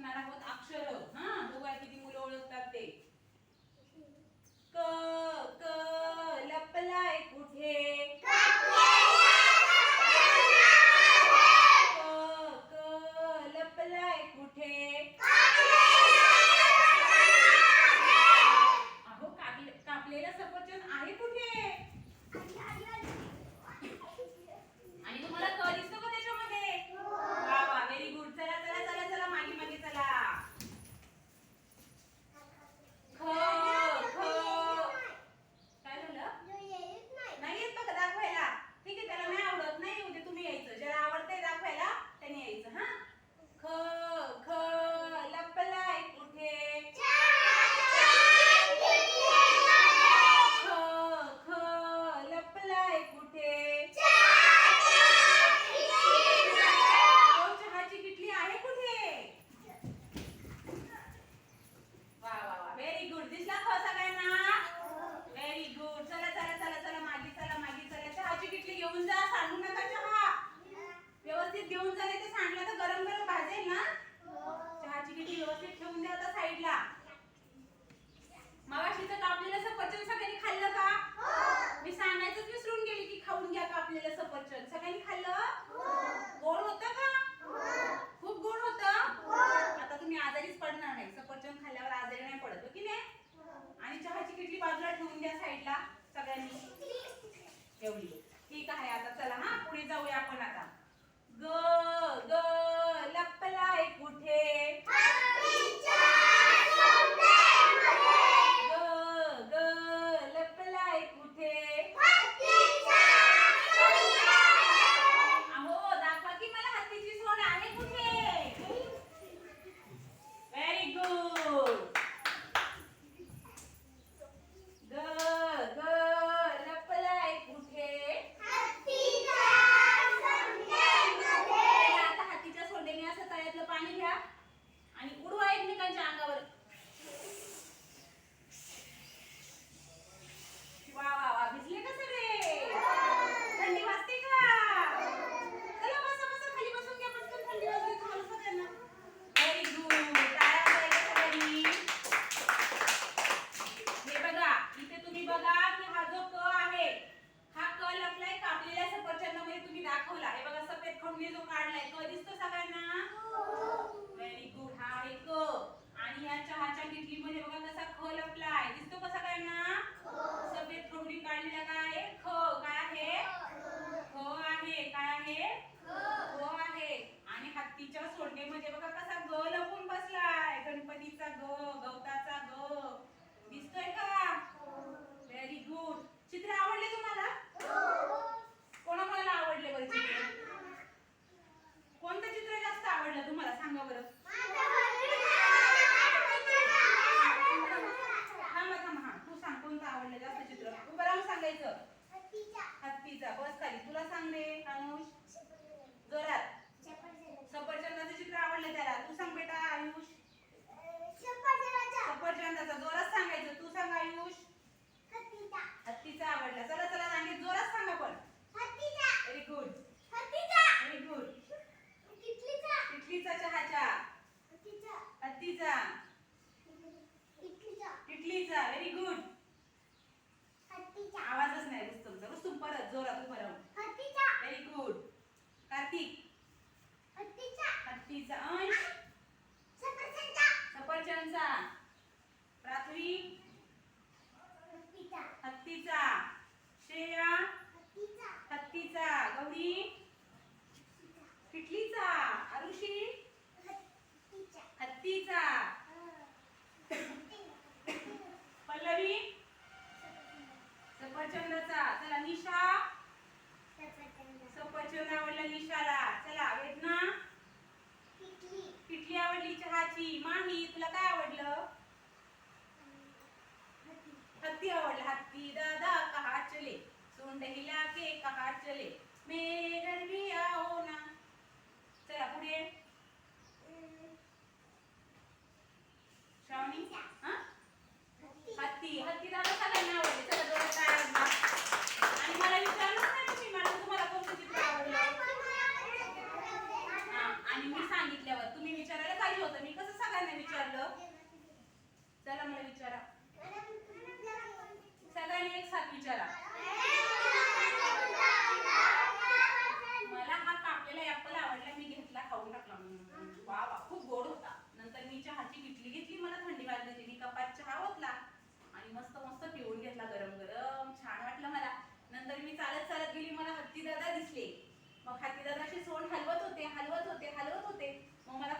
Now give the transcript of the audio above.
నడకపోతే అక్షరు टाकून द्या साईडला सगळ्यांनी. एवढी. ठीक आहे आता चला हा पुढे जाऊया आपण आता. ग लपलाय कुठे ग ग लपलाय कुठे अहो दाखवा की मला हत्तीची सोड आहे कुठे व्हेरी गुड ग ग लपलाय कुठे चला, आता हातीच्या सोंडेने असं तळ्यातलं पाणी घ्या आणि उडवा एकमेकांच्या अंगावर वा वा वा भिजले का सगळे थंडी वाजते का चला बसा बसा खाली बसून घ्या पटकन थंडी वाजते तुम्हाला सगळ्यांना व्हेरी गुड टाळ्या वाजवायच्या सगळ्यांनी हे बघा इथे तुम्ही बघा की हा जो क आहे हा क लपलाय कापलेल्या सफरचंदामध्ये तुम्ही दाखवला हे बघा सफेद खंडी जो काढलाय क दिसतो सगळ्यांना व्हेरी गुड हा आहे क आणि या चहाच्या मध्ये बघा कसा ख लपलाय. दिसतो काय ना सफेद खंडी काढलेला काय आहे? ख. काय आहे? ख आहे. काय आहे? ख आहे. आणि हत्तीच्या सोंडेमध्ये बघा कसा ग लपून बसलाय. गणपतीचा ग गवताचा ग. दिसतोय का? व्हेरी गुड चित्र आवडले तुम्हाला कोणाकोणाला आवडले बरं चित्र कोणतं चित्र जास्त आवडलं तुम्हाला सांगा बरं थांबा थांबा हा तू सांग कोणतं आवडलं जास्त चित्र उभं राहून सांगायचं हत्तीचा बस खाली. तुला सांग रे अनुष जोरात. सफरचंदाचं चित्र आवडलं त्याला. तू सांग बेटा आयुष. सफरचंदाचा. जोरात सांगायचं. तू सांग आयुष. हत्तीचा आवडला. चला चला सांगित जोरात सांगा पण व्हेरी गुड व्हेरी गुड इडलीचा चहाचा. हत्तीचा इडलीचा व्हेरी गुड आवाजच नाही. परत जोरात उभं राहून. व्हेरी गुड कार्तिक हत्तीचा अंश सफरचंदचा पृथ्वी हत्तीचा श्रेया हत्तीचा गौरी किटलीचा आरुषी हत्तीचा पल्लवी सफरचंदाचा चला निशा सफरचंद आवडला निशाला चला वेदना किटली आवडली चहाची माही तुला काय आवडलं हत्ती आवडला दादा कहा चले? सोंड हिला के कहा चले? मेरे भी आओ ना। चला पुढे. श्रावणी? हा? हत्ती. हत्ती दादा सगळ्यांना आवडले. चला जोरात काय आणि मला विचारलं नाही तुम्ही मॅडम तुम्हाला कोणतं चित्र आवडलं? हा, आणि मी सांगितल्यावर तुम्ही विचारायला पाहिजे होतं. मी कसं सगळ्यांना विचारलं? चला मला विचारा. आणि एक साथ विचारा. मला हा कापलेला ऍपल आवडला मी घेतला खाऊन टाकला वा वा खूप गोड होता. नंतर मी चहाची किटली घेतली मला थंडी वाजली होती. मी कपात चहा ओतला आणि मस्त मस्त पिऊन घेतला गरम गरम. छान वाटलं मला. नंतर मी चालत चालत गेली मला हत्ती दादा दिसले. मग हत्ती दादाशी सोंड हलवत होते हलवत होते हलवत होते. मग मला